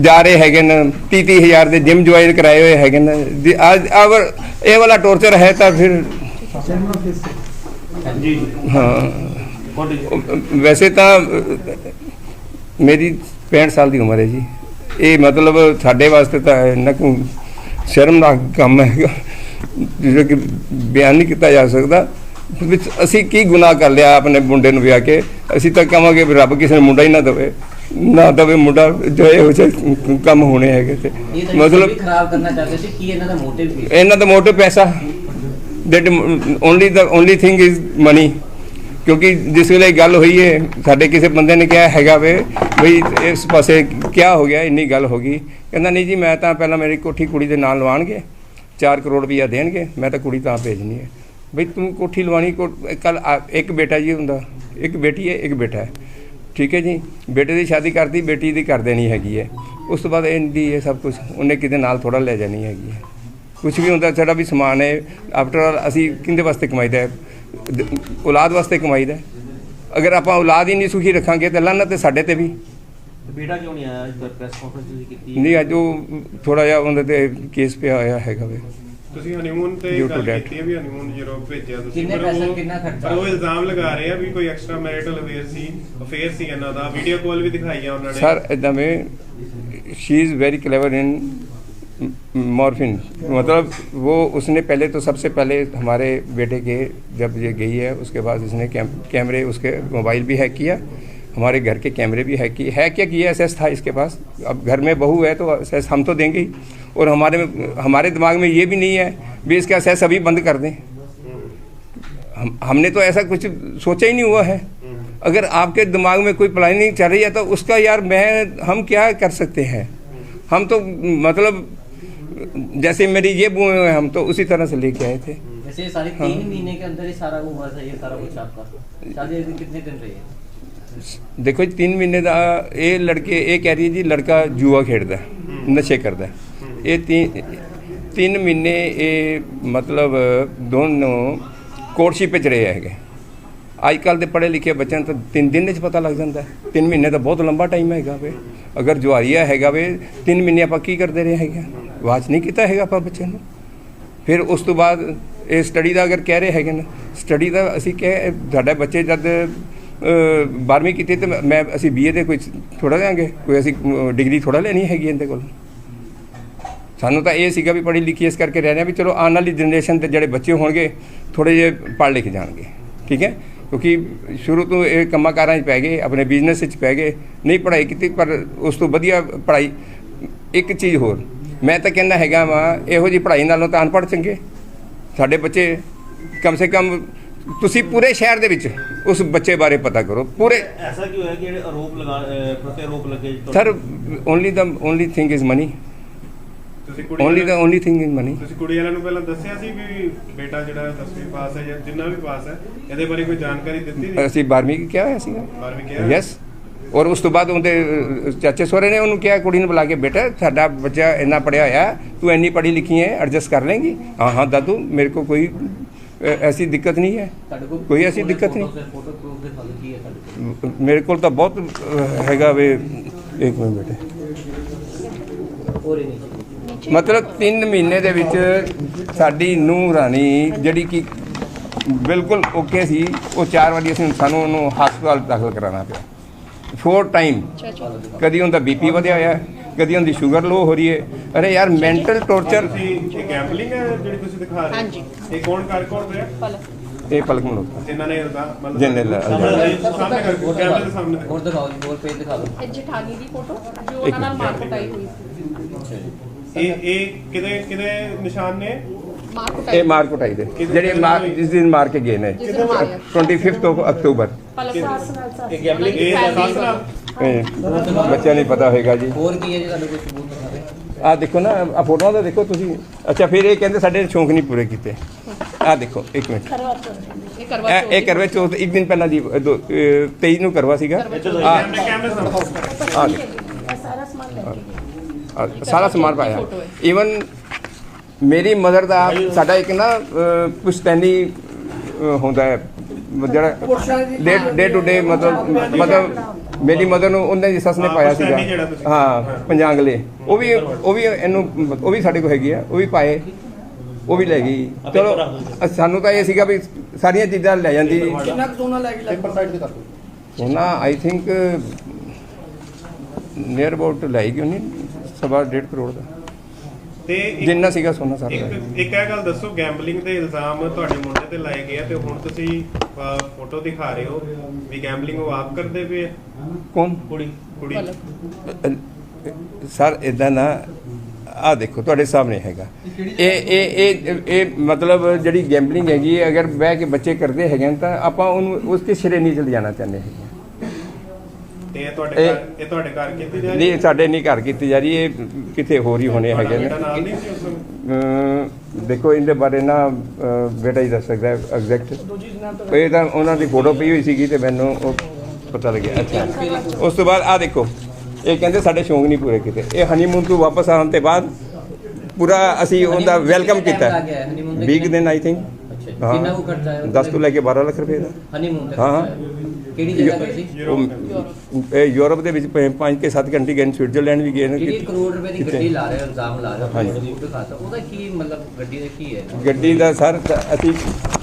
ਜਾ ਰਹੇ ਹੈਗੇ ਨੇ 30 ਹਜ਼ਾਰ ਦੇ ਜਿਮ ਜੁਆਇਨ ਕਰਾਏ ਹੋਏ ਹੈਗੇ ਨੇ। ਅੱਜ ਅਗਰ ਇਹ ਵਾਲਾ ਟੌਰਚਰ ਹੈ ਤਾਂ ਫਿਰ ਹਾਂ। ਵੈਸੇ ਤਾਂ ਮੇਰੀ 65 ਸਾਲ ਦੀ ਉਮਰ ਹੈ ਜੀ। ਇਹ ਮਤਲਬ ਸਾਡੇ ਵਾਸਤੇ ਤਾਂ ਇੰਨਾ ਕੁ ਸ਼ਰਮਨਾਕ ਕੰਮ ਹੈ ਜਿਹੜਾ ਕਿ ਬਿਆਨ ਨਹੀਂ ਕੀਤਾ ਜਾ ਸਕਦਾ। ਵਿੱਚ ਅਸੀਂ ਕੀ ਗੁਨਾਹ ਕਰ ਲਿਆ ਆਪਣੇ ਮੁੰਡੇ ਨੂੰ ਵਿਆਹ ਕੇ? ਅਸੀਂ ਤਾਂ ਕਹਾਂਗੇ ਰੱਬ ਕਿਸੇ ਨੂੰ ਮੁੰਡਾ ਹੀ ਨਾ ਦੇਵੇ। ਨਾ ਦੇਵੇ ਮੁੰਡਾ ਜੋ ਇਹੋ ਜਿਹੇ ਕੰਮ ਹੋਣੇ ਹੈਗੇ ਤੇ ਤਾਂ ਮਤਲਬ ਖਰਾਬ ਕਰਨਾ ਚਾਹਦੇ ਸੀ ਕੀ ਇਹਨਾਂ ਦਾ ਮੋਟਿਵ ਕੀ ਇਹਨਾਂ ਦਾ ਮੋਟਿਵ ਪੈਸਾ। That only the only thing is money ਕਿਉਂਕਿ ਜਿਸ ਵੇਲੇ ਗੱਲ ਹੋਈ ਹੈ ਸਾਡੇ ਕਿਸੇ ਬੰਦੇ ਨੇ ਕਿਹਾ ਹੈਗਾ ਵੇ ਬਈ ਇਸ ਪਾਸੇ ਕੀ ਹੋ ਗਿਆ ਇੰਨੀ ਗੱਲ ਹੋ ਗਈ। ਕਹਿੰਦਾ ਨਹੀਂ ਜੀ ਮੈਂ ਤਾਂ ਪਹਿਲਾਂ ਮੇਰੀ ਕੋਠੀ ਕੁੜੀ ਦੇ ਨਾਲ ਲਵਾਣਗੇ। 4 ਕਰੋੜ ਰੁਪਈਆ ਦੇਣਗੇ ਮੈਂ ਤਾਂ ਕੁੜੀ ਤਾਂ ਭੇਜਣੀ ਹੈ ਬਈ ਤੂੰ ਕੋਠੀ ਲਵਾਣੀ ਕੱਲ ਇੱਕ ਬੇਟਾ ਜੀ ਹੁੰਦਾ। ਇੱਕ ਬੇਟੀ ਹੈ ਇੱਕ ਬੇਟਾ ਹੈ ਠੀਕ ਹੈ ਜੀ ਬੇਟੇ ਦੀ ਸ਼ਾਦੀ ਕਰਤੀ ਬੇਟੀ ਦੀ ਕਰ ਦੇਣੀ ਹੈਗੀ ਹੈ। ਉਸ ਤੋਂ ਬਾਅਦ ਇਹਦੀ ਇਹ ਸਭ ਕੁਝ ਉਹਨੇ ਕਿਤੇ ਨਾਲ ਥੋੜਾ ਲੈ ਜਾਣੀ ਹੈਗੀ ਹੈ। ਕੁਝ ਵੀ ਹੁੰਦਾ ਸਾਡਾ ਵੀ ਸਮਾਨ ਹੈ। ਆਫਟਰ ਆਲ ਅਸੀਂ ਕਿੰਦੇ ਵਾਸਤੇ ਕਮਾਈਦਾ ਔਲਾਦ ਵਾਸਤੇ ਕਮਾਈਦਾ ਹੈ। ਅਗਰ ਆਪਾਂ ਔਲਾਦ ਹੀ ਨਹੀਂ ਸੁਖੀ ਰੱਖਾਂਗੇ ਤਾਂ ਲਾਨਤ ਤੇ ਸਾਡੇ ਤੇ ਵੀ। ਬੇਟਾ ਕਿਉਂ ਨਹੀਂ ਆਇਆ? ਇਸ ਪ੍ਰੈਸ ਕਾਨਫਰੰਸ ਤੁਸੀਂ ਕੀਤੀ। ਨਹੀਂ ਅੱਜ ਉਹ ਥੋੜਾ ਜਿਹਾ ਉਹਦੇ ਤੇ ਕੇਸ ਪਿਆ ਹੋਇਆ ਹੈਗਾ ਵੇ। ਤੁਸੀਂ ਹਨੀਮੂਨ ਤੇ Due to ਗੱਲ death. ਕੀਤੀ ਹੈ ਵੀ ਹਨੀਮੂਨ ਯੂਰਪ ਭੇਜਿਆ ਤੁਸੀਂ ਕਿੰਨੇ ਪਰ ਪੈਸਾ, ਉਹ- ਕਿੰਨਾ ਖਰਚਾ? ਪਰ ਉਹ ਇਲਜ਼ਾਮ ਲਗਾ ਰਹੇ ਆ ਵੀ ਕੋਈ ਐਕਸਟਰਾ ਮੈਰਿਟਲ ਅਫੇਅਰ ਸੀ ਅਫੇਅਰ ਸੀ ਇਹਨਾਂ ਦਾ ਵੀਡੀਓ ਕਾਲ ਵੀ ਦਿਖਾਈ ਆ ਉਹਨਾਂ ਨੇ सर एकदम she is very clever in morphine मतलब वो उसने पहले तो सबसे पहले हमारे बेटे के जब ये गई है उसके बाद इसने कैम, कैमरे उसके मोबाइल भी हैक किया हमारे घर के कैमरे भी हैक किए है क्या किया एस था इसके पास अब घर में बहू है तो एस हम तो देंगे ही और हमारे में हमारे दिमाग में ये भी नहीं है भी इसका सेस अभी बंद कर दें। हम हमने तो ऐसा कुछ सोचा ही नहीं हुआ है। अगर आपके दिमाग में कोई प्लानिंग चल रही है तो उसका यार मैं हम क्या कर सकते हैं? हम तो मतलब जैसे मेरी ये बुए हुए हम तो उसी तरह से लेके आए थे। हाँ। देखो जी तीन महीने का ये लड़के ये कह रही है? जी लड़का जुआ खेड़ है नशे करता है। ਇਹ ਤਿੰਨ ਮਹੀਨੇ ਇਹ ਮਤਲਬ ਦੋਨੋਂ ਕੋਰਟਸ਼ਿਪ ਵਿੱਚ ਰਹੇ ਹੈਗੇ। ਅੱਜ ਕੱਲ ਦੇ ਪੜ੍ਹੇ ਲਿਖੇ ਬੱਚਿਆਂ ਨੂੰ ਤਾਂ ਤਿੰਨ ਦਿਨ ਵਿੱਚ ਪਤਾ ਲੱਗ ਜਾਂਦਾ ਤਿੰਨ ਮਹੀਨੇ ਤਾਂ ਬਹੁਤ ਲੰਬਾ ਟਾਈਮ ਹੈਗਾ ਵੇ। ਅਗਰ ਜੁਆਰੀਆ ਹੈਗਾ ਵੇ, ਤਿੰਨ ਮਹੀਨੇ ਆਪਾਂ ਕੀ ਕਰਦੇ ਰਹੇ ਹੈਗੇ ਵਾਚ ਨਹੀਂ ਕੀਤਾ ਹੈਗਾ ਆਪਾਂ ਬੱਚਿਆਂ ਨੂੰ। ਫਿਰ ਉਸ ਤੋਂ ਬਾਅਦ ਇਹ ਸਟੱਡੀ ਦਾ ਅਗਰ ਕਹਿ ਰਹੇ ਹੈਗੇ ਨਾ ਸਟੱਡੀ ਦਾ ਅਸੀਂ ਕਹਿ ਸਾਡੇ ਬੱਚੇ ਜਦ 12ਵੀਂ ਕੀਤੀ ਤੇ ਮੈਂ- ਮੈਂ ਅਸੀਂ ਬੀਏ ਦੇ ਕੋਈ ਥੋੜਾ ਦੇਾਂਗੇ ਕੋਈ ਅਸੀਂ ਡਿਗਰੀ ਥੋੜਾ ਲੈਣੀ ਹੈਗੀ ਇਹਦੇ ਕੋਲ? ਸਾਨੂੰ ਤਾਂ ਇਹ ਸੀਗਾ ਵੀ ਪੜ੍ਹੀ ਲਿਖੀ ਇਸ ਕਰਕੇ ਰਹਿ ਰਹੇ ਹਾਂ ਵੀ ਚਲੋ ਆਉਣ ਵਾਲੀ ਜਨਰੇਸ਼ਨ ਦੇ ਜਿਹੜੇ ਬੱਚੇ ਹੋਣਗੇ ਥੋੜੇ ਜਿਹੇ ਪੜ੍ਹ ਲਿਖ ਜਾਣਗੇ ਠੀਕ ਹੈ? ਕਿਉਂਕਿ ਸ਼ੁਰੂ ਤੋਂ ਇਹ ਕੰਮਾਂ ਕਾਰਾਂ 'ਚ ਪੈ ਗਏ ਆਪਣੇ ਬਿਜ਼ਨਸ 'ਚ ਪੈ ਗਏ ਨਹੀਂ ਪੜ੍ਹਾਈ ਕੀਤੀ ਪਰ ਉਸ ਤੋਂ ਵਧੀਆ ਪੜ੍ਹਾਈ ਇੱਕ ਚੀਜ਼ ਹੋਰ ਮੈਂ ਤਾਂ ਕਹਿੰਦਾ ਹੈਗਾ ਵਾ ਇਹੋ ਜੀ ਪੜ੍ਹਾਈ ਨਾਲੋਂ ਤਾਂ ਅਨਪੜ੍ਹ ਚੰਗੇ। ਸਾਡੇ ਬੱਚੇ ਕਮ ਸੇ ਕਮ ਤੁਸੀਂ ਪੂਰੇ ਸ਼ਹਿਰ ਦੇ ਵਿੱਚ ਉਸ ਬੱਚੇ ਬਾਰੇ ਪਤਾ ਕਰੋ ਪੂਰੇ ਐਸਾ ਕੀ ਹੋਇਆ ਕਿ ਜਿਹੜੇ ਆਰੋਪ ਲਗਾ ਪ੍ਰਤੀ ਆਰੋਪ ਲੱਗੇ sir only the only thing is money ਤੁਸੀਂ ਕੁੜੀ only the only thing is money ਤੁਸੀਂ ਕੁੜੀ ਵਾਲਿਆਂ ਨੂੰ ਪਹਿਲਾਂ ਦੱਸਿਆ ਸੀ ਵੀ ਬੇਟਾ ਜਿਹੜਾ 10ਵੀਂ ਪਾਸ ਹੈ ਜਾਂ ਜਿੰਨਾ ਵੀ ਪਾਸ ਹੈ ਇਹਦੇ ਬਾਰੇ ਕੋਈ ਜਾਣਕਾਰੀ ਦਿੱਤੀ ਸੀ ਅਸੀਂ 12ਵੀਂ ਕੀ ਕਿਹਾ ਹੋਇਆ ਸੀਗਾ? ਬਾਰਵੀਂ ਕਿਹਾ? ਯੈਸ ਔਰ ਉਸ ਤੋਂ ਬਾਅਦ ਉਹਦੇ ਚਾਚੇ ਸਹੁਰੇ ਨੇ ਉਹਨੂੰ ਕਿਹਾ ਕੁੜੀ ਨੂੰ ਬੁਲਾ ਕੇ ਬੇਟਾ ਸਾਡਾ ਬੱਚਾ ਇੰਨਾ ਪੜਿਆ ਹੋਇਆ ਤੂੰ ਇੰਨੀ ਪੜ੍ਹੀ ਲਿਖੀ ਹੈ ਐਡਜਸਟ ਕਰ ਲੇਂਗੀ ਹਾਂ ਹਾਂ ਦਾਦੂ ਮੇਰੇ ਕੋ ਕੋਈ ਐਸੀ ਦਿੱਕਤ ਨਹੀਂ ਹੈ। ਕੋਈ ਐਸੀ ਦਿੱਕਤ ਨਹੀਂ। ਮੇਰੇ ਕੋਲ ਤਾਂ ਬਹੁਤ ਹੈਗਾ ਵੇ ਇੱਕ ਮਿੰਟ ਬੇਟੇ। ਹੋਰ ਹੀ ਨਹੀਂ। ਮਤਲਬ 3 ਮਹੀਨੇ ਦੇ ਵਿੱਚ ਸਾਡੀ ਨੂੰਹ ਰਾਣੀ ਜਿਹੜੀ ਕਿ ਬਿਲਕੁਲ ਓਕੇ ਸੀ ਉਹ ਚਾਰ ਵਾਰੀ ਅਸੀਂ ਸਾਨੂੰ ਉਹਨੂੰ ਹਸਪਤਾਲ ਦਾਖਲ ਕਰਾਉਣਾ ਪਿਆ। ਫੋਰ ਟਾਈਮ ਕਦੀ ਉਹਦਾ ਬੀਪੀ ਵਧਿਆ ਹੋਇਆ ਕਦੀ ਉਹਦੀ ਸ਼ੂਗਰ ਲੋ ਹੋ ਰਹੀ ਹੈ। ਅਰੇ ਯਾਰ ਮੈਂਟਲ ਟੌਰਚਰ ਇਹ ਗੈਂਬਲਿੰਗ ਹੈ ਜਿਹੜੀ ਤੁਸੀਂ ਦਿਖਾ ਰਹੇ ਹਾਂਜੀ। ਇਹ ਕੌਣ ਕਰ ਕੌਣ ਰਿਹਾ? ਇਹ ਪਲਕ ਮਨੋਤਾ ਜਿਨ੍ਹਾਂ ਨੇ ਮਤਲਬ ਜਿਨ੍ਹਾਂ ਨੇ- ਸਾਹਮਣੇ ਸਾਹਮਣੇ ਕਰ ਹੋਰ ਕੈਮਰੇ ਦੇ ਸਾਹਮਣੇ। ਹੋਰ ਦਿਖਾਓ ਜੀ ਹੋਰ ਪੇਜ ਦਿਖਾ ਦਿਓ। ਇਹ ਜਠਾਨੀ ਦੀ ਫੋਟੋ ਜੋ ਉਹਨਾਂ ਨਾਲ। ਮਾਰ ਕੁਟਾਈ ਹੋਈ ਸੀ। ਅੱਛਾ ਜੀ। ਇਹ ਇਹ ਕਿਹਦੇ ਕਿਹਦੇ ਨਿਸ਼ਾਨ ਨੇ? ਮਾਰ ਕੁਟਾਈ ਇਹ ਮਾਰ ਕੁਟਾਈ ਦੇ। ਜਿਹੜੇ ਮਾਰ ਜਿਸ ਦਿਨ ਮਾਰ ਕੇ ਗਏ ਨੇ। ਜਿਸ ਦਿਨ ਮਾਰਿਆ। 25th of ਅਕਤੂਬਰ ਇਹ gambling- ਇਹ ਸਾਸ ਨਾਲ? ਇਹ ਬੱਚਿਆਂ ਨੂੰ ਪਤਾ ਹੋਏਗਾ ਜੀ। ਹੋਰ ਕੀ ਹੈ ਜੀ ਤੁਹਾਡੇ ਕੋਲ ਸਬੂਤ ਦਿਖਾਵੇ ਆ ਦੇਖੋ ਨਾ ਆ ਫੋਟੋਆਂ ਦਾ ਦੇਖੋ ਤੁਸੀਂ। ਅੱਛਾ ਫਿਰ ਇਹ ਕਹਿੰਦੇ ਸਾਡੇ ਸ਼ੌਂਕ ਨਹੀਂ ਪੂਰੇ ਕੀਤੇ। ਆ ਦੇਖੋ ਇੱਕ ਮਿੰਟ। ਇਹ ਕਰਵਾ ਚੌਥ ਇੱਕ ਦਿਨ ਪਹਿਲਾਂ ਦੀ ਅ, 23 ਨੂੰ ਕਰਵਾ ਸੀਗਾ। ਆ। ਇਹ ਸਾਰਾ ਸਮਾਨ ਲੈ ਕੇ ਸਾਰਾ ਸਮਾਨ ਪਾਇਆ। ਈਵਨ ਮੇਰੀ ਮਦਰ ਦਾ ਸਾਡਾ ਇੱਕ ਨਾ ਪੁਸ਼ਤੈਨੀ ਹੁੰਦਾ ਹੈ। ਜਿਹੜਾ ਡੇ ਟੂ ਡੇ ਮਤਲਬ ਮਤਲਬ ਮੇਰੀ ਮਦਰ ਨੂੰ ਉਹਨਾਂ ਦੀ ਸੱਸ ਨੇ ਪਾਇਆ ਸੀਗਾ। ਹਾਂ। ਪੰਜਾਂਗਲੇ। ਉਹ ਵੀ ਉਹ ਵੀ ਇਹਨੂੰ ਉਹ ਵੀ ਸਾਡੇ ਕੋਲ ਹੈਗੀ ਆ ਉਹ ਵੀ ਪਾਏ। ਉਹ ਵੀ ਲੈ ਗਈ। ਚਲੋ ਸਾਨੂੰ ਤਾਂ ਇਹ ਸੀਗਾ ਵੀ ਸਾਰੀਆਂ ਚੀਜ਼ਾਂ ਲੈ ਜਾਂਦੀ। ਕਿੰਨਾ ਕੁ ਸੋਨਾ ਲੈ ਕੇ ਪੇਪਰ ਸਾਈਡ ਤੇ ਕਰ ਉਹਨਾਂ ਆਈ ਥਿੰਕ ਨੀਅਰ ਅਬਾਊਟ ਲੈ ਗਈ ਉਹਨੇ। ਸਵਾ ਡੇਢ ਕਰੋੜ ਦਾ। ਤੇ ਇੱਕ- ਜਿੰਨਾ ਸੀਗਾ ਸੋਨਾ ਸਾਰਾ। ਇੱਕ ਇੱਕ ਇਹ ਗੱਲ ਦੱਸੋ ਗੈਂਬਲਿੰਗ ਦੇ ਇਲਜ਼ਾਮ ਤੁਹਾਡੇ ਮੁੰਡੇ ਤੇ ਲਾਏ ਗਏ ਆ ਤੇ ਹੁਣ ਤੁਸੀਂ ਫੋਟੋ ਦਿਖਾ ਰਹੇ ਹੋ ਵੀ ਗੈਂਬਲਿੰਗ ਉਹ ਆਪ ਕਰਦੇ ਪਏ ਆ? ਕੌਣ? ਕੁੜੀ ਕੁੜੀ। ਸਰ ਇਦਾਂ ਨਾ ਆ ਦੇਖੋ ਤੁਹਾਡੇ ਸਾਹਮਣੇ ਹੈਗਾ। ਇਹ ਇਹ ਇਹ ਇਹ ਮਤਲਬ ਜਿਹੜੀ ਗੈਂਬਲਿੰਗ ਹੈਗੀ ਹੈ, ਅਗਰ ਬਹਿ ਕੇ ਬੱਚੇ ਕਰਦੇ ਹੈਗੇ ਨੇ ਤਾਂ ਆਪਾਂ ਉਹਨੂੰ ਉਸ ਸਿਰੇ ਨਹੀਂ ਚਲ ਜਾਣਾ ਚਾਹੁੰਦੇ ਹੈਗੇ ਤੇ ਇਹ ਤੁਹਾਡੇ ਘਰ ਇਹ ਤੁਹਾਡੇ ਘਰ ਕੀਤੀ ਜਾ ਰਹੀ ਨਹੀਂ ਸਾਡੇ ਨਹੀਂ ਘਰ ਕੀਤੀ ਜਾ ਰਹੀ ਇਹ ਕਿਤੇ ਹੋਰ ਹੀ ਹੋਣੇ ਹੈਗੇ ਨੇ ਬੇਟਾ ਨਾਲ ਨਹੀਂ ਸੀ ਉਸ ਸਮੇਂ? ਅਮ ਦੇਖੋ ਇਹਦੇ ਬਾਰੇ ਨਾ ਅ, ਬੇਟਾ ਹੀ ਦੱਸ ਸਕਦਾ ਹੈ ਐਗਜ਼ੈਕਟ ਇਹ ਤਾਂ ਉਹਨਾਂ ਦੀ ਫੋਟੋ ਪਈ ਹੋਈ ਸੀਗੀ ਤੇ ਮੈਨੂੰ ਉਹ ਪਤਾ ਲੱਗਿਆ ਅੱਛਾ ਉਸ ਤੋਂ ਬਾਅਦ ਆ ਦੇਖੋ ਇਹ ਕਹਿੰਦੇ ਸਾਡੇ ਸ਼ੌਂਕ ਨਹੀਂ ਪੂਰੇ ਕੀਤੇ ਇਹ ਹਨੀਮੂਨ ਤੋਂ ਵਾਪਸ ਆਉਣ ਤੇ ਬਾਅਦ ਪੂਰਾ ਅਸੀਂ ਉਹਦਾ Honeymoon ਵੈਲਕਮ ਕਿੰਨਾ ਕੀਤਾ time ਲੱਗ ਗਿਆ? Honeymoon ਤੇ 20 ਕਿੰਨਾ- ਦਿਨ ਆਈ ਥਿੰਕ ਅੱਛਾ ਜੀ। ਕਿੰਨਾ ਕੁ ਖਰਚਾ ਆਇਆ 10 ਤੋਂ ਲੈ ਕੇ 12 ਲੱਖ ਰੁਪਏ ਦਾ ਹਨੀਮੂਨ ਤੇ ਹਾਂ, ਹਾਂ। ਕਿਹੜੀ ਜਗ੍ਹਾ ਗਏ ਸੀ ਉਹ ਇਹ ਯੂਰਪ ਦੇ ਵਿੱਚ 5 ਕੇ 7 ਕੰਟਰੀ ਗਏ ਨੇ ਸਵਿਟਜ਼ਰਲੈਂਡ ਵੀ ਗਏ ਨੇ ਜਿਹੜੀ ਕਰੋੜ ਰੁਪਏ ਦੀ ਕਿਤੇ। ਗੱਡੀ ਲਾ ਰਹੇ ਹੋ, ਇਲਜ਼ਾਮ ਲਾ ਰਹੇ ਹੋ ਹਾਂਜੀ। ਆਪਣੇ ਉਹਦੇ ਖਾਤਾ ਉਹਦਾ ਕੀ ਮਤਲਬ ਗੱਡੀ ਦਾ ਕੀ ਹੈ ਗੱਡੀ ਦਾ ਸਰ ਅਸੀਂ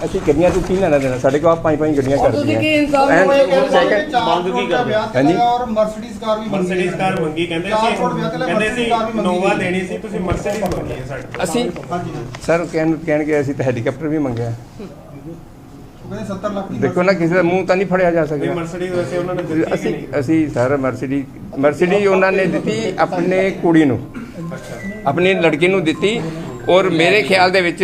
ਅਸੀਂ ਗੱਡੀਆਂ ਤੋਂ ਕੀ ਲੈਣਾ ਦੇਣਾ ਸਾਡੇ ਕੋਲ ਆਪ ਪੰਜ ਪੰਜ ਗੱਡੀਆਂ ਉਹ ਕਹਿੰਦੇ second- ਕਿ ਚਾਰ ਮੰਗ ਕੀ ਕਰੋੜ ਦਾ ਕਰਦੇ? ਵਿਆਹ ਤੇ ਹਾਂਜੀ। ਲਗਾਇਆ ਔਰ ਮਰਸੀਡੀਜ਼ ਕਾਰ ਵੀ ਮੰਗੀ ਮਰਸੀਡੀਜ਼ ਕਾਰ ਮੰਗੀ ਕਹਿੰਦੇ ਚਾਰ ਕਰੋੜ ਵਿਆਹ ਤੇ ਸੀ ਲੈ ਕਹਿੰਦੇ ਸੀ Mercedes ਕਾਰ ਵੀ ਮੰਗੀ ਨੋਵਾ ਗਈ। ਲੈਣੀ ਸੀ ਤੁਸੀਂ ਮਰਸੀਡੀਜ਼ ਮੰਗੀ ਹੈ ਸਾਡੇ ਤੋਂ। ਅਸੀਂ ਹਾਂਜੀ ਸਰ ਕਹਿਣ ਕਹਿਣਗੇ ਅਸੀਂ ਤਾਂ ਹੈਲੀਕਾਪਟਰ ਵੀ ਮੰਗਿਆ ਉਹ ਕਹਿੰਦੇ 70 ਲੱਖ ਦੀ ਦੇਖੋ ਨਾ ਕਿਸੇ ਦਾ ਮੂੰਹ ਤਾਂ ਨਹੀਂ ਫੜਿਆ ਜਾ ਸਕਦਾ। ਮਰਸੀਡੀਜ਼ ਵੈਸੇ ਉਹਨਾਂ ਨੇ ਦਿੱਤੀ ਕਿ ਅਸੀਂ ਅਸੀਂ ਸਰ ਮਰਸੀਡੀ ਮਰਸੀਡੀ ਉਹਨਾਂ ਨੇ ਦਿੱਤੀ ਆਪਣੇ ਕੁੜੀ ਨੂੰ। ਆਪਣੀ ਲੜਕੀ ਨੂੰ ਦਿੱਤੀ ਔਰ ਮੇਰੇ ਖਿਆਲ ਦੇ ਵਿੱਚ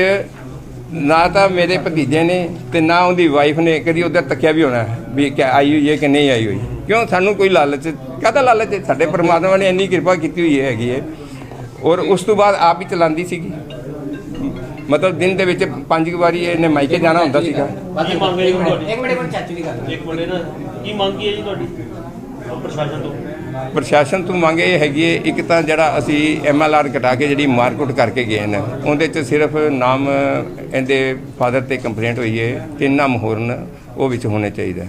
ਨਾ ਤਾਂ ਮੇਰੇ ਭਤੀਜੇ ਨੇ ਤੇ ਨਾ ਉਹਦੀ ਵਾਈਫ ਨੇ ਕਦੀ ਉਧਰ ਤੱਕਿਆ ਵੀ ਹੋਣਾ ਵੀ ਕਿ ਆਈ ਹੋਈ ਹੈ ਕਿ ਨਹੀਂ ਆਈ ਹੋਈ। ਕਿਉਂ? ਸਾਨੂੰ ਕੋਈ ਲਾਲਚ ਕਾਹਦਾ ਲਾਲਚ? ਸਾਡੇ ਪਰਮਾਤਮਾ ਨੇ ਇੰਨੀ ਕਿਰਪਾ ਕੀਤੀ ਹੋਈ ਹੈਗੀ ਹੈ। ਔਰ ਉਸ ਤੋਂ ਬਾਅਦ ਆਪ ਹੀ ਚਲਾਉਂਦੀ ਸੀਗੀ। ਮਤਲਬ ਦਿਨ ਦੇ ਵਿੱਚ ਪੰਜ ਕੁ ਵਾਰੀ ਇਹਨੇ ਮਾਈਕੇ ਜਾਣਾ ਹੁੰਦਾ ਸੀਗਾ। ਕੀ ਮੰਗ ਹੈ ਜੀ ਤੁਹਾਡੀ? ਇੱਕ ਮਿੰਟ ਇੱਕ ਮਿੰਟ ਚਾਚੂ ਦੀ ਗੱਲ। ਇੱਕ ਮਿੰਟ ਨਾ ਕੀ ਮੰਗ ਕੀ ਹੈ ਜੀ ਤੁਹਾਡੀ? ਪ੍ਰਸ਼ਾਸਨ ਤੋਂ। ਪ੍ਰਸ਼ਾਸਨ ਤੋਂ ਮੰਗ ਇਹ ਹੈਗੀ ਹੈ ਇੱਕ ਤਾਂ ਜਿਹੜਾ ਅਸੀਂ ਐਮਐਲਆਰ ਕਟਾ ਕੇ ਜਿਹੜੀ ਮਾਰਕੁੱਟ ਕਰਕੇ ਗਏ ਨੇ ਉਹਦੇ 'ਚ ਸਿਰਫ ਨਾਮ ਇਹਦੇ ਫਾਦਰ ਤੇ ਕੰਪਲੇਂਟ ਹੋਈ ਹੈ ਤਿੰਨ ਨਾਮ ਹੋਰ ਨੇ ਉਹ ਵਿੱਚ ਹੋਣੇ ਚਾਹੀਦਾ।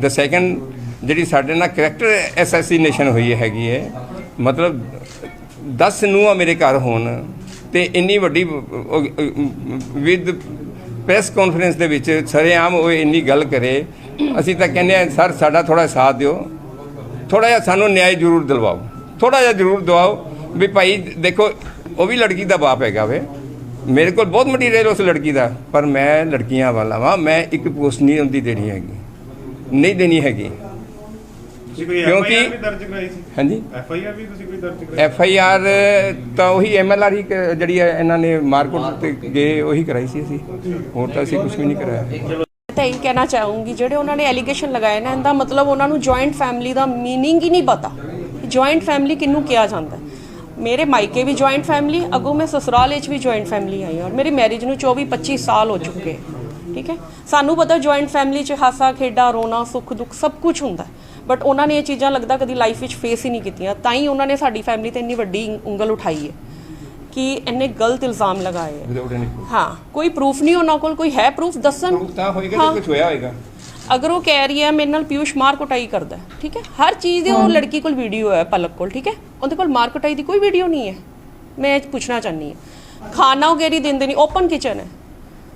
ਦ ਸੈਕੰਡ ਜਿਹੜੀ ਸਾਡੇ ਨਾਲ ਕਰੈਕਟਰ ਐਸੈਸੀਨੇਸ਼ਨ ਹੋਈ ਹੈਗੀ ਹੈ ਮਤਲਬ 10 ਨੂੰਹਾਂ ਮੇਰੇ ਘਰ ਹੋਣ ਤੇ ਇੰਨੀ ਵੱਡੀ ਵਿਦ ਪ੍ਰੈਸ ਕਾਨਫਰੰਸ ਦੇ ਵਿੱਚ ਸਰੇਆਮ ਉਹ ਇੰਨੀ ਗੱਲ ਕਰੇ। ਅਸੀਂ ਤਾਂ ਕਹਿੰਦੇ ਆ ਸਰ, ਸਾਡਾ ਥੋੜਾ ਸਾਥ ਦਿਓ। ਥੋੜਾ ਜਿਹਾ ਸਾਨੂੰ ਨਿਆਂ ਜ਼ਰੂਰ ਦਿਲਵਾਓ। ਥੋੜਾ ਜਿਹਾ ਜ਼ਰੂਰ ਦਿਵਾਓ ਵੀ ਭਾਈ, ਦੇਖੋ, ਉਹ ਵੀ ਲੜਕੀ ਦਾ ਬਾਪ ਹੈਗਾ ਵੇ। ਮੇਰੇ ਕੋਲ ਬਹੁਤ ਮਟੀਰੀਅਲ ਉਸ ਲੜਕੀ ਦਾ, ਪਰ ਮੈਂ ਲੜਕੀਆਂ ਵਾਲਾ ਵਾਂ। ਮੈਂ ਇੱਕ ਪੋਸਟ ਨਹੀਂ ਹੁੰਦੀ ਦੇਣੀ ਹੈਗੀ। ਨਹੀਂ ਦੇਣੀ ਹੈਗੀ। ਕਿਉਂਕਿ ਹਾਂਜੀ। ਐਫ ਵੀ ਤੁਸੀਂ ਕੋਈ ਦਰਜ ਕਰਾਈ? ਐਫ ਤਾਂ ਉਹੀ ਐਮ ਹੀ ਜਿਹੜੀ ਹੈ ਇਹਨਾਂ ਨੇ ਮਾਰਕੋਟ ਤੇ ਗਏ ਉਹੀ ਕਰਾਈ ਸੀ ਅਸੀਂ। ਹੋਰ ਤਾਂ ਅਸੀਂ ਕੁਝ ਵੀ ਨਹੀਂ ਕਰਾਇਆ। ਤਾਂ ਇਹ ਕਹਿਣਾ ਚਾਹੂੰਗੀ ਜਿਹੜੇ ਉਹਨਾਂ ਨੇ ਐਲੀਗੇਸ਼ਨ ਲਗਾਏ ਨਾ ਇਹਦਾ ਮਤਲਬ ਉਹਨਾਂ ਨੂੰ ਜੁਆਇੰਟ ਫੈਮਿਲੀ ਦਾ ਮੀਨਿੰਗ ਹੀ ਨਹੀਂ ਪਤਾ ਜੁਆਇੰਟ ਫੈਮਿਲੀ ਕਿਹਨੂੰ ਕਿਹਾ ਜਾਂਦਾ ਮੇਰੇ ਮਾਈਕੇ ਵੀ ਜੁਆਇੰਟ ਫੈਮਿਲੀ ਅਗੋਂ ਮੈਂ ਸਸੁਰਾਲ ਵਿੱਚ ਵੀ ਜੁਆਇੰਟ ਫੈਮਿਲੀ ਆਈ ਹਾਂ ਔਰ ਮੇਰੀ ਮੈਰਿਜ ਨੂੰ 24 25 ਸਾਲ ਹੋ ਚੁੱਕੇ। ਠੀਕ ਹੈ? ਸਾਨੂੰ ਪਤਾ ਜੁਆਇੰਟ ਫੈਮਲੀ 'ਚ ਹਾਸਾ ਖੇਡਾ ਰੋਣਾ ਸੁੱਖ ਦੁੱਖ ਸਭ ਕੁਝ ਹੁੰਦਾ ਬਟ ਉਹਨਾਂ ਨੇ ਇਹ ਚੀਜ਼ਾਂ ਲੱਗਦਾ ਕਦੀ ਲਾਈਫ ਵਿੱਚ ਫੇਸ ਹੀ ਨਹੀਂ ਕੀਤੀਆਂ। ਤਾਂ ਹੀ ਉਹਨਾਂ ਨੇ ਸਾਡੀ ਫੈਮਿਲੀ ਤੇ ਇੰਨੀ ਵੱਡੀ ਉਂਗਲ ਉਠਾਈ ਹੈ ਕਿ ਇੰਨੇ ਗਲਤ ਇਲਜ਼ਾਮ ਲਗਾਏ ਹੈ। ਹਾਂ ਕੋਈ ਪ੍ਰੂਫ ਨਹੀਂ ਉਹਨਾਂ ਕੋਲ ਕੋਈ ਹੈ ਪ੍ਰੂਫ ਦੱਸਣ? ਤਾਂ ਹੋਏਗਾ। ਜੇ ਕੁਝ ਹੋਇਆ ਹੋਏਗਾ। ਅਗਰ ਉਹ ਕਹਿ ਰਹੀ ਹੈ ਮੇਰੇ ਨਾਲ ਪਿਊਸ਼ ਮਾਰ ਕੁਟਾਈ ਕਰਦਾ ਠੀਕ ਹੈ? ਹਰ ਚੀਜ਼ ਦੀ ਉਹ ਲੜਕੀ ਕੋਲ ਵੀਡੀਓ ਹੈ ਪਲਕ ਕੋਲ ਠੀਕ ਹੈ? ਉਹਦੇ ਕੋਲ ਮਾਰ ਕੁਟਾਈ ਦੀ ਕੋਈ ਵੀਡੀਓ ਨਹੀਂ ਹੈ। ਮੈਂ ਪੁੱਛਣਾ ਚਾਹਨੀ ਹਾਂ। ਖਾਣਾ ਵਗੈਰੀ ਦਿੰਦੇ ਨਹੀਂ ਓਪਨ ਕਿਚਨ ਹੈ।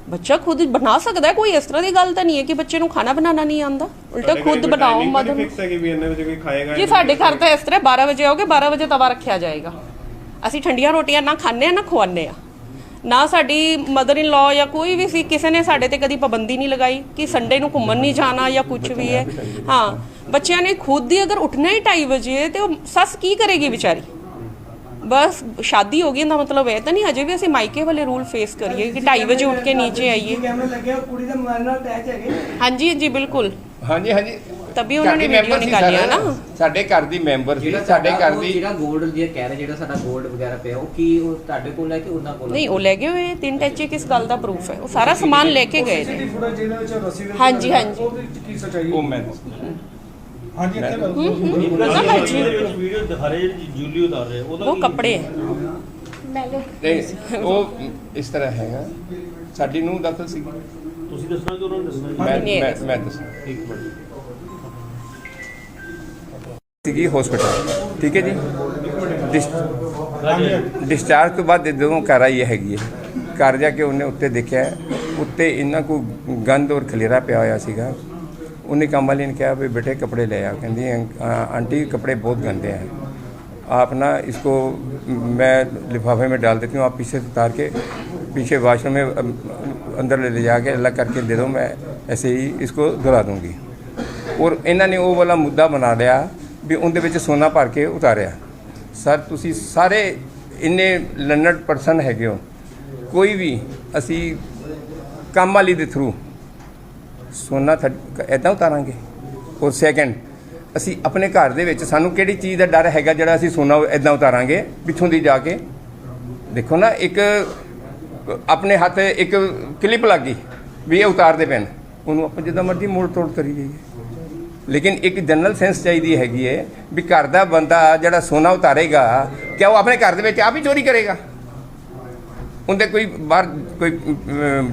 ਬੱਚਾ ਖੁਦ ਬਣਾ ਸਕਦਾ ਹੈ ਕੋਈ ਇਸ ਤਰ੍ਹਾਂ ਦੀ ਗੱਲ ਤਾਂ ਨਹੀਂ ਹੈ ਕਿ ਬੱਚੇ ਨੂੰ ਖਾਣਾ ਬਣਾਉਣਾ ਨਹੀਂ ਆਉਂਦਾ। ਉਲਟਾ ਖੁਦ ਬਣਾਓ ਮਦਰ ਫਿਕਸ ਹੈ ਕਿ ਵੀ ਇੰਨੇ ਵਜੇ ਕੋਈ ਖਾਏਗਾ ਜੀ ਸਾਡੇ ਘਰ ਤਾਂ ਇਸ ਤਰ੍ਹਾਂ 12 ਵਜੇ ਆਓਗੇ 12 ਵਜੇ ਤਵਾ ਰੱਖਿਆ ਜਾਏਗਾ। ਅਸੀਂ ਠੰਡੀਆਂ ਰੋਟੀਆਂ ਨਾ ਖਾਂਦੇ ਆ ਨਾ ਖਵਾਉਂਦੇ ਆ। ਨਾ ਸਾਡੀ ਮਦਰ ਇਨ ਲਾ ਜਾਂ ਕੋਈ ਵੀ ਸੀ ਕਿਸੇ ਨੇ ਸਾਡੇ ਤੇ ਕਦੀ ਪਾਬੰਦੀ ਨਹੀਂ ਲਗਾਈ ਕਿ ਸੰਡੇ ਨੂੰ ਘੁੰਮਣ ਨਹੀਂ ਜਾਣਾ ਜਾਂ ਕੁਝ ਵੀ ਹੈ। ਹਾਂ ਬੱਚਿਆਂ ਨੇ ਖੁਦ ਹੀ ਅਗਰ ਉੱਠਣਾ ਹੀ 2:30 ਵਜੇ ਤੇ ਉਹ ਸੱਸ ਕੀ ਕਰੇਗੀ ਵਿਚਾਰੀ? ਬਸ ਸ਼ਾਦੀ ਹੋ ਗਈ ਦਾ ਮਤਲਬ ਇਹ ਤਾਂ ਨਹੀਂ ਅਜੇ ਵੀ ਅਸੀਂ ਮਾਈਕੇ ਵਾਲੇ ਰੂਲ ਫੇਸ ਕਰੀਏ ਕਿ 2:30 ਵਜੇ ਉੱਠ ਕੇ ਨੀਚੇ ਆਈਏ। ਕੈਮਰਾ ਹਾਂਜੀ ਬਿਲਕੁਲ। ਹਾਂਜੀ ਹਾਂਜੀ। ਤਬੀ ਉਹਨਾਂ ਨੇ ਵੀਡੀਓ ਨਿਕਾਲਿਆ ਨਾ। ਸਾਡੇ ਘਰ ਦੀ ਮੈਂਬਰ ਸੀ ਸਾਡੇ ਘਰ ਦੀ ਜਿਹੜਾ 골ਡ ਜਿਹੜਾ ਕਹਿ ਰਹੇ ਜਿਹੜਾ ਸਾਡਾ 골ਡ ਵਗੈਰਾ ਪਿਆ ਉਹ ਕੀ ਉਹ ਤੁਹਾਡੇ ਕੋਲ ਹੈ ਕਿ ਉਹਨਾਂ ਕੋਲ? ਨਹੀਂ ਉਹ ਲੈ ਗਏ ਹੋਏ ਤਿੰਨ ਟੱਚੇ ਕਿਸ ਗੱਲ ਦਾ ਪ੍ਰੂਫ ਹੈ? ਉਹ ਸਾਰਾ ਸਮਾਨ ਲੈ ਕੇ ਗਏ ਨੇ। ਹਾਂਜੀ ਹਾਂਜੀ। ਉਹ ਕੀ ਸਚਾਈ ਉਹ ਮੈਂ ਹਾਂਜੀ ਇੱਥੇ ਗੱਲ ਵੀਡੀਓ ਦੇ ਵਿੱਚ ਵੀਡੀਓ ਦਿਖਾ ਰਹੇ ਜਿਹੜੀ ਜੂਲੀ ਉਤਾਰ ਰਹੇ ਉਹਦਾ ਉਹ ਕੱਪੜੇ ਹੈ ਨਹੀਂ ਉਹ ਇਸ ਤਰ੍ਹਾਂ ਹੈਗਾ। ਸਾਡੀ ਨੂੰ ਦਖਲ ਸੀ। ਤੁਸੀਂ ਦੱਸਣਾ ਕਿ ਉਹਨਾਂ ਨੇ ਦੱਸਣਾ ਜੀ? ਮੈਂ ਨਹੀਂ, ਮੈਂ ਦੱਸੋ। ਮੈਂ ਦੱਸਾਂ ਇੱਕ ਮਿੰਟ। ਸੀਗੀ ਹਸਪੀਟਲ ਠੀਕ ਹੈ ਜੀ? ਡਿਸ- ਡਿਸਚਾਰਜ ਤੋਂ ਬਾਅਦ ਜਦੋਂ ਘਰ ਆਈ ਹੈਗੀ ਹੈ। ਘਰ ਜਾ ਕੇ ਉਹਨੇ ਉੱਤੇ ਦੇਖਿਆ ਉੱਤੇ ਇੰਨਾ ਕੋ ਗੰਦ ਔਰ ਖਲੇਰਾ ਪਿਆ ਹੋਇਆ ਸੀਗਾ। ਉਹਨੇ ਕੰਮ ਵਾਲੀ ਨੇ ਕਿਹਾ ਵੀ ਬੇਟੇ ਕਪੜੇ ਲੈ ਆ ਕਹਿੰਦੀ "अं- आ- आंटी कपड़े बहुत गंदे हैं आप ना इसको मैं लिफाफे में डाल देती हूँ आप पीछे से उतार के पीछे वाशरूम में अम, अंदर ले जाके अलग करके दे दो मैं ऐसे ही इसको धुला दूंगी ਔਰ ਇਹਨਾਂ ਨੇ ਉਹ ਵਾਲਾ ਮੁੱਦਾ ਬਣਾ ਲਿਆ ਵੀ ਉਹਦੇ ਵਿੱਚ ਸੋਨਾ ਭਰ ਕੇ ਉਤਾਰਿਆ ਸਰ ਤੁਸੀਂ ਸਾਰੇ ਇੰਨੇ ਲਰਨਡ ਪਰਸਨ ਹੈਗੇ ਹੋ ਕੋਈ ਵੀ ਅਸੀਂ ਕੰਮ ਵਾਲੀ ਦੇ ਥਰੂ ਸੋਨਾ ਐਦਾਂ ਉਤਾਰਾਂਗੇ। ਔਰ ਸੈਕੰਡ ਅਸੀਂ ਆਪਣੇ ਘਰ ਦੇ ਵਿੱਚ ਸਾਨੂੰ ਕਿਹੜੀ ਚੀਜ਼ ਦਾ ਡਰ ਹੈਗਾ ਜਿਹੜਾ ਅਸੀਂ ਸੋਨਾ ਐਦਾਂ ਉਤਾਰਾਂਗੇ, ਪਿੱਛੋਂ ਦੀ ਜਾ ਕੇ? ਦੇਖੋ ਨਾ, ਇੱਕ ਆਪਣੇ ਹੱਥ ਇੱਕ ਕਲਿੱਪ ਲੱਗ ਗਈ ਵੀ ਇਹ ਉਤਾਰਦੇ ਪੈਣ ਉਹਨੂੰ ਆਪਾਂ ਜਿੱਦਾਂ ਮਰਜ਼ੀ ਮੋੜ ਤੋੜ ਕਰੀ ਜਾਈਏ। ਲੇਕਿਨ ਇੱਕ ਜਨਰਲ ਸੈਂਸ ਚਾਹੀਦੀ ਹੈਗੀ ਹੈ ਵੀ ਘਰ ਦਾ ਬੰਦਾ ਜਿਹੜਾ ਸੋਨਾ ਉਤਾਰੇਗਾ, ਕਿਆ ਉਹ ਆਪਣੇ ਘਰ ਦੇ ਵਿੱਚ ਆਪ ਹੀ ਚੋਰੀ ਕਰੇਗਾ? ਉਹਦੇ ਕੋਈ ਬਾਹਰ ਕੋਈ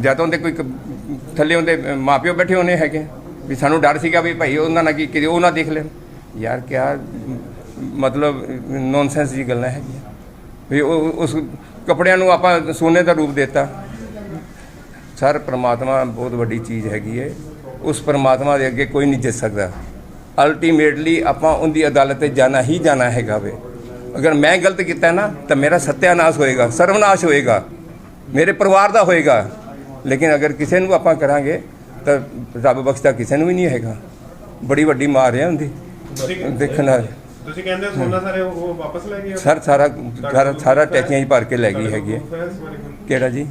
ਜਾਂ ਤਾਂ ਉਹਦੇ ਕੋਈ ਥੱਲੇ ਉਹਦੇ ਅਮ, ਮਾਪਿਓ ਬੈਠੇ ਹੋਣੇ ਹੈਗੇ। ਵੀ ਸਾਨੂੰ ਡਰ ਸੀਗਾ ਵੀ ਭਾਈ ਉਹਨਾਂ ਨਾਲ ਕੀ ਕਿ ਉਹ ਨਾ ਦੇਖ ਲੈਣ। ਯਾਰ ਕਿਆ ਅਮ, ਮਤਲਬ ਨੌਨਸੈਂਸ ਦੀ ਗੱਲਾਂ ਹੈਗੀਆਂ। ਵੀ ਉਹ ਉਸ ਕੱਪੜਿਆਂ ਨੂੰ ਆਪਾਂ ਸੋਨੇ ਦਾ ਰੂਪ ਦਿੱਤਾ। ਸਰ ਪ੍ਰਮਾਤਮਾ ਬਹੁਤ ਵੱਡੀ ਚੀਜ਼ ਹੈਗੀ ਹੈ ਉਸ ਪ੍ਰਮਾਤਮਾ ਦੇ ਅੱਗੇ ਕੋਈ ਨਹੀਂ ਜਿੱਤ ਸਕਦਾ। ਅਲਟੀਮੇਟਲੀ ਆਪਾਂ ਉਹਦੀ ਅਦਾਲਤ ਤੇ ਜਾਣਾ ਹੀ ਜਾਣਾ ਹੈਗਾ ਵੇ। ਅਗਰ ਮੈਂ ਗਲਤ ਕੀਤਾ ਨਾ ਤਾਂ ਮੇਰਾ ਸਤਿਆਨਾਸ਼ ਹੋਏਗਾ ਸਰਵਨਾਸ਼ ਹੋਏਗਾ। ਮੇਰੇ ਪਰਿਵਾਰ ਦਾ ਹੋਏਗਾ। ਲੇਕਿਨ ਅਗਰ ਕਿਸੇ ਨੂੰ ਆਪਾਂ ਕਰਾਂਗੇ ਤਾਂ ਰੱਬ ਬਖਸ਼ਦਾ ਕਿਸੇ ਨੂੰ ਵੀ ਨਹੀਂ ਹੈਗਾ। ਬੜੀ ਵੱਡੀ ਮਾਰ ਹੈ ਤੁਸੀਂ ਦੇਖਣ ਨਾਲ ਤੁਸੀਂ ਕਹਿੰਦੇ ਹੋ ਸੋਨਾ ਸਾਰੇ ਉਹ ਵਾਪਸ ਲੈ ਗਏ ਸਰ ਸਾਰਾ ਸਾਰਾ ਸਾਰਾ ਟੈਚੀਆਂ ਹੀ ਭਰ ਕੇ ਲੈ ਗਈ ਹੈਗੀ ਹੈ। ਕਿਹੜਾ ਜੀ?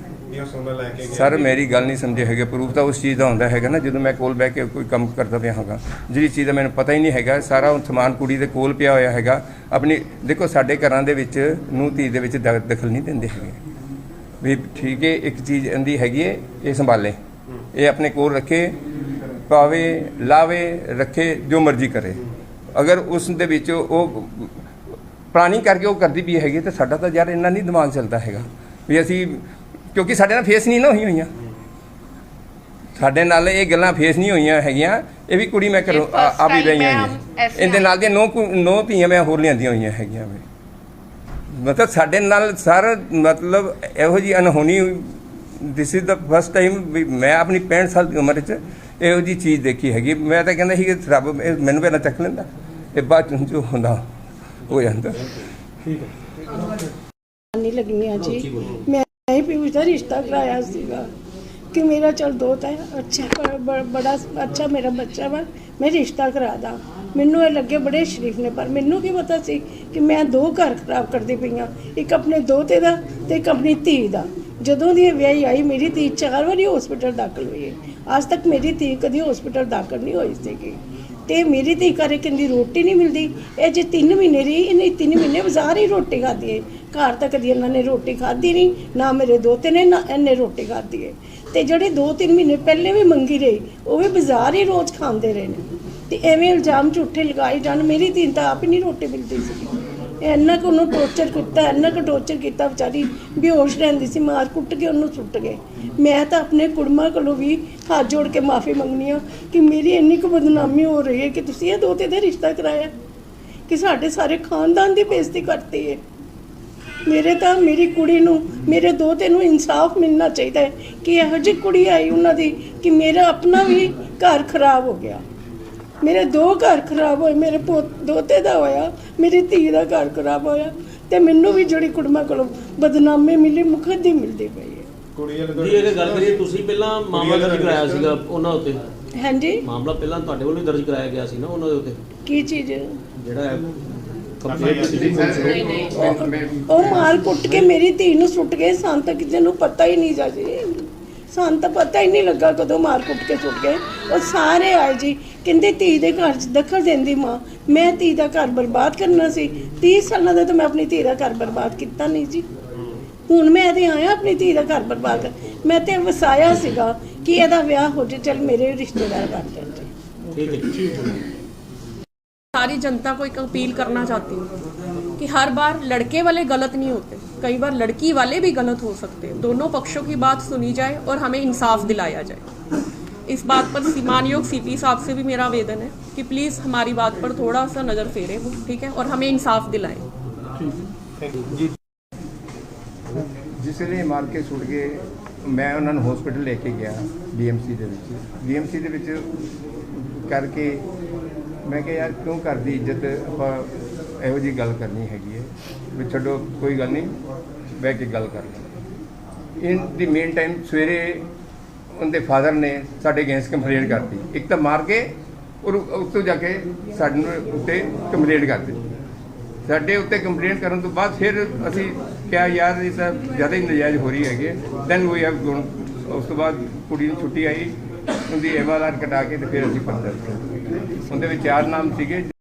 ਸਰ ਮੇਰੀ ਗੱਲ ਨਹੀਂ ਸਮਝੇ ਹੈਗੇ। ਪ੍ਰੂਫ ਤਾਂ ਉਸ ਚੀਜ਼ ਦਾ ਹੁੰਦਾ ਹੈਗਾ ਨਾ ਜਦੋਂ ਮੈਂ ਕੋਲ ਬਹਿ ਕੇ ਕੋਈ ਕੰਮ ਕਰਦਾ ਪਿਆ ਹਾਂਗਾ। ਜਿਹੜੀ ਚੀਜ਼ ਦਾ ਮੈਨੂੰ ਪਤਾ ਹੀ ਨਹੀਂ ਹੈਗਾ ਸਾਰਾ ਉਹ ਸਮਾਨ ਕੁੜੀ ਦੇ ਕੋਲ ਪਿਆ ਹੋਇਆ ਹੈਗਾ। ਆਪਣੀ ਦੇਖੋ ਸਾਡੇ ਘਰਾਂ ਦੇ ਵਿੱਚ ਨੂੰ ਧੀ ਦੇ ਵਿੱਚ ਦਖਲ ਨਹੀਂ ਦਿੰਦੇ ਹੈਗੇ। ਵੀ ਠੀਕ ਹੈ ਇੱਕ ਚੀਜ਼ ਇਹਦੀ ਹੈਗੀ ਹੈ ਇਹ ਸੰਭਾਲੇ। ਇਹ ਆਪਣੇ ਕੋਲ ਰੱਖੇ ਪਾਵੇ ਲਾਵੇ ਰੱਖੇ ਜੋ ਮਰਜ਼ੀ ਕਰੇ। ਅਗਰ ਉਸ ਦੇ ਵਿੱਚ ਉਹ ਪ੍ਰਾਣੀ ਕਰਕੇ ਉਹ ਕਰਦੀ ਵੀ ਹੈਗੀ ਤੇ ਸਾਡਾ ਤਾਂ ਯਾਰ ਇੰਨਾ ਨਹੀਂ ਦਿਮਾਗ ਚੱਲਦਾ ਹੈਗਾ। ਵੀ ਅਸੀਂ ਕਿਉਂਕਿ ਸਾਡੇ ਨਾਲ ਫੇਸ ਨਹੀਂ ਨਾ ਹੋਈ ਹੋਈਆਂ। ਸਾਡੇ ਨਾਲ ਇਹ ਗੱਲਾਂ ਫੇਸ ਨਹੀਂ ਹੋਈਆਂ ਹੈਗੀਆਂ। ਇਹ ਵੀ ਕੁੜੀ ਮੈਂ ਘਰੋਂ ਆ ਵੀ ਰਹੀਆਂ ਇਹਦੇ ਨਾਲ ਦੀਆਂ ਨੌ ਨੌ ਧੀਆਂ ਮੈਂ ਹੋਰ ਲਿਆਂਦੀਆਂ ਹੋਈਆਂ ਹੈਗੀਆਂ ਵੇ। ਮਤਲਬ ਸਾਡੇ ਨਾਲ ਸਰ ਮਤਲਬ ਇਹੋ ਜੀ ਅਨਹੋਣੀ this is the first time ਮੈਂ ਆਪਣੀ 65 ਸਾਲ ਦੀ ਉਮਰ 'ਚ ਇਹੋ ਜੀ ਚੀਜ਼ ਦੇਖੀ ਹੈਗੀ। ਮੈਂ ਤਾਂ ਕਹਿੰਦਾ ਸੀ ਕਿ ਰੱਬ ਮੈਨੂੰ ਪਹਿਲਾਂ ਚੱਕ ਲੈਂਦਾ ਇਹ ਬਾਅਦ 'ਚ ਜੋ ਹੁੰਦਾ, ਹੋ ਜਾਂਦਾ। ਨਹੀਂ ਲੱਗਣੀਆਂ ਜੀ। ਮੈਂ ਹੀ ਪਿਊਸ਼ ਦਾ ਰਿਸ਼ਤਾ ਕਰਾਇਆ ਸੀਗਾ ਕਿ ਮੇਰਾ ਚਲ ਦੋਤਾ ਹੈ, ਅੱਛਾ ਬੜਾ ਅੱਛਾ ਮੇਰਾ ਬੱਚਾ ਵਾ, ਮੈਂ ਰਿਸ਼ਤਾ ਕਰਾ ਦਾਂ। ਮੈਨੂੰ ਇਹ ਲੱਗੇ ਬੜੇ ਸ਼ਰੀਫ ਨੇ, ਪਰ ਮੈਨੂੰ ਕੀ ਪਤਾ ਸੀ ਕਿ ਮੈਂ ਦੋ ਘਰ ਖਰਾਬ ਕਰਦੀ ਪਈਆਂ, ਇੱਕ ਆਪਣੇ ਦੋਤੇ ਦਾ ਤੇ ਇੱਕ ਆਪਣੀ ਧੀ ਦਾ। ਜਦੋਂ ਦੀ ਇਹ ਵਿਆਹੀ ਆਈ, ਮੇਰੀ ਧੀ ਚਾਰ ਵਾਰੀ ਹਸਪੀਟਲ ਦਾਖਲ ਹੋਈ ਹੈ। ਅੱਜ ਤੱਕ ਮੇਰੀ ਧੀ ਕਦੀ ਹਸਪੀਟਲ ਦਾਖਲ ਨਹੀਂ ਹੋਈ ਸੀਗੀ। ਤੇ ਮੇਰੀ ਧੀ ਘਰੇ ਕਹਿੰਦੀ, ਰੋਟੀ ਨਹੀਂ ਮਿਲਦੀ। ਇਹ ਜੇ 3 ਮਹੀਨੇ ਰਹੀ, ਇਹਨੇ 3 ਮਹੀਨੇ ਬਾਜ਼ਾਰ ਹੀ ਰੋਟੀ ਖਾਧੀ ਹੈ। ਘਰ ਤਾਂ ਕਦੀ ਇਹਨਾਂ ਨੇ ਰੋਟੀ ਖਾਧੀ ਨਹੀਂ, ਨਾ ਮੇਰੇ ਦੋਤੇ ਨੇ, ਨਾ ਇਹਨੇ ਰੋਟੀ ਖਾਧੀ ਹੈ। ਤੇ ਜਿਹੜੇ 2-3 ਮਹੀਨੇ ਪਹਿਲੇ ਵੀ ਮੰਗੀ ਰਹੀ, ਉਹ ਵੀ ਬਾਜ਼ਾਰ ਹੀ ਰੋਜ਼ ਖਾਂਦੇ ਰਹੇ ਨੇ। ਤੇ ਐਵੇਂ ਇਲਜ਼ਾਮ ਝੂਠੇ ਲਗਾਏ ਜਾਣ, ਮੇਰੀ ਧੀ ਤਾਂ ਆਪ ਹੀ ਨਹੀਂ ਰੋਟੀ ਮਿਲਦੀ ਸੀ। ਇੰਨਾ ਕੁ ਉਹਨੂੰ ਟੋਰਚਰ ਕੀਤਾ, ਇੰਨਾ ਕੁ ਟੋਰਚਰ ਕੀਤਾ ਵਿਚਾਰੀ, ਬੇਹੋਸ਼ ਰਹਿੰਦੀ ਸੀ, ਮਾਰ ਕੁੱਟ ਕੇ ਉਹਨੂੰ ਸੁੱਟ ਗਏ। ਮੈਂ ਤਾਂ ਆਪਣੇ ਕੁੜਮਾਂ ਕੋਲੋਂ ਵੀ ਹੱਥ ਜੋੜ ਕੇ ਮਾਫੀ ਮੰਗਣੀ ਆ ਕਿ ਮੇਰੀ ਇੰਨੀ ਕੁ ਬਦਨਾਮੀ ਹੋ ਰਹੀ ਹੈ ਕਿ ਤੁਸੀਂ ਇਹ ਦੋਤੇ ਦਾ ਰਿਸ਼ਤਾ ਕਰਾਇਆ। ਕਿ ਸਾਡੇ ਸਾਰੇ ਖਾਨਦਾਨ ਦੀ ਬੇਇੱਜ਼ਤੀ ਕਰਤੀ ਹੈ। ਮੇਰੇ ਤਾਂ ਮੇਰੀ ਕੁੜੀ ਨੂੰ, ਮੇਰੇ ਦੋਤੇ ਨੂੰ ਇਨਸਾਫ ਮਿਲਣਾ ਚਾਹੀਦਾ ਹੈ ਕਿ ਇਹੋ ਜਿਹੀ ਕੁੜੀ ਆਈ ਉਹਨਾਂ ਦੀ ਕਿ ਮੇਰਾ ਆਪਣਾ ਵੀ ਘਰ ਖਰਾਬ ਹੋ ਗਿਆ। ਮੇਰੇ ਦੋ ਘਰ ਖਰਾਬ ਹੋਏ ਮੇਰੇ ਪੋਤ ਦੋਤੇ ਦਾ ਹੋਇਆ ਮੇਰੀ ਧੀ ਦਾ ਘਰ ਖਰਾਬ ਹੋਇਆ ਤੇ ਮੈਨੂੰ ਵੀ ਜਿਹੜੀ ਕੁੜਮਾ ਕੋਲੋਂ ਬਦਨਾਮੀ ਮਿਲੀ ਮੁਖੱਦੀ ਮਿਲਦੀ ਪਈ ਹੈ ਕੁੜੀ ਵਾਲੇ ਜੀ ਇਹ ਗੱਲ ਕਰੀਏ ਤੁਸੀਂ ਪਹਿਲਾਂ ਮਾਮਲਾ ਦਰਜ ਕਰਾਇਆ ਸੀਗਾ ਉਹਨਾਂ ਉੱਤੇ। ਹਾਂਜੀ? ਮਾਮਲਾ ਪਹਿਲਾਂ ਤੁਹਾਡੇ ਵੱਲੋਂ ਹੀ ਦਰਜ ਕਰਾਇਆ ਗਿਆ ਸੀ ਨਾ ਉਹਨਾਂ ਦੇ ਉੱਤੇ? ਕੀ ਚੀਜ਼? ਜਿਹੜਾ ਹੈ ਕੰਪਲੇਂਟ ਉਹ ਮਾਰ ਕੁੱਟ ਕੇ ਮੇਰੀ ਧੀ ਨੂੰ ਸੁੱਟ ਗਏ ਸਾਨੂੰ ਤਾਂ ਕਿਸੇ ਨੂੰ ਪਤਾ ਹੀ ਨਹੀਂ ਜਾਜੀ ਸਾਨੂੰ ਤਾਂ ਪਤਾ ਹੀ ਨਹੀਂ ਲੱਗਾ ਕਦੋਂ ਮਾਰ ਕੁੱਟ ਕੇ ਸੁੱਟ ਗਏ। ਉਹ ਸਾਰੇ ਆਏ ਜੀ, ਕਹਿੰਦੇ ਧੀ ਦੇ ਘਰ 'ਚ ਦਖਲ ਦਿੰਦੀ ਮਾਂ। ਮੈਂ ਧੀ ਦਾ ਘਰ ਬਰਬਾਦ ਕਰਨਾ ਸੀ। 30 ਸਾਲਾਂ ਦਾ ਤਾਂ ਮੈਂ ਆਪਣੀ ਧੀ ਦਾ ਘਰ ਬਰਬਾਦ ਕੀਤਾ ਨਹੀਂ ਜੀ। ਹੁਣ ਮੈਂ ਤੇ ਆਇਆ ਆਪਣੀ ਧੀ ਦਾ ਘਰ ਬਰਬਾਦ ਮੈਂ ਤੇ ਵਸਾਇਆ ਸੀਗਾ ਕਿ ਇਹਦਾ ਵਿਆਹ ਹੋ ਜੇ ਚਲ ਮੇਰੇ ਰਿਸ਼ਤੇਦਾਰ ਬਣ ਜਾਣ ਠੀਕ ਹੈ। सारी जनता को एक अपील करना चाहती हूँ कि हर बार लड़के वाले गलत नहीं होते कई बार लड़की वाले भी गलत हो सकते हैं दोनों पक्षों की बात सुनी जाए और हमें इंसाफ दिलाया जाए इस बात पर सीमानयोग सीपी साहब से भी मेरा आवेदन है कि प्लीज़ हमारी बात पर थोड़ा सा नज़र फेरे वो ठीक है और हमें इंसाफ दिलाएं ਜਿਸ ਵੇਲੇ ਮਾਰ ਕੇ ਸੁੱਟ ਗਏ ਮੈਂ ਉਹਨਾਂ ਨੂੰ ਹਸਪੀਟਲ ਲੈ ਕੇ ਗਿਆ ਡੀਐਮਸੀ ਦੇ ਵਿੱਚ ਡੀਐਮਸੀ ਦੇ ਵਿੱਚ ਕਰਕੇ ਮੈਂ ਕਿਹਾ ਯਾਰ ਕਿਉਂ ਘਰ ਦੀ ਇੱਜ਼ਤ? ਆਪਾਂ ਇਹੋ ਜੀ ਗੱਲ ਕਰਨੀ ਹੈਗੀ ਹੈ ਵੀ ਛੱਡੋ, ਕੋਈ ਗੱਲ ਨਹੀਂ, ਬਹਿ ਕੇ ਗੱਲ ਕਰ ਲਈ ਇਨ ਦੀ ਮੇਨ ਟਾਈਮ ਸਵੇਰੇ ਉਹਦੇ ਫਾਦਰ ਨੇ ਸਾਡੇ ਅਗੇਂਸਟ ਕੰਪਲੇਂਟ ਕਰਤੀ। ਇੱਕ ਤਾਂ ਮਾਰ ਕੇ ਔਰ ਉਸ ਤੋਂ ਜਾ ਕੇ ਸਾਡੇ ਉੱਤੇ ਕੰਪਲੇਂਟ ਕਰਤੀ। ਸਾਡੇ ਉੱਤੇ ਕੰਪਲੇਂਟ ਕਰਨ ਤੋਂ ਬਾਅਦ ਫਿਰ ਅਸੀਂ ਕਿਹਾ, ਯਾਰ, ਇਹ ਤਾਂ ਜ਼ਿਆਦਾ ਹੀ ਨਜਾਇਜ਼ ਹੋ ਰਹੀ ਹੈਗੀ ਦੈਨ ਵੀ ਹੈਵ ਗੋਨ ਉਸ ਤੋਂ ਬਾਅਦ ਕੁੜੀ ਨੂੰ ਛੁੱਟੀ ਆਈ, ਉਹਦੀ ਐਮਆਰਆਰ ਕਟਾ ਕੇ ਤੇ ਫਿਰ ਅਸੀਂ ਪਰਚਾ ਦਿੱਤਾ। ਉਹਦੇ ਵਿੱਚ ਚਾਰ ਨਾਮ ਸੀਗੇ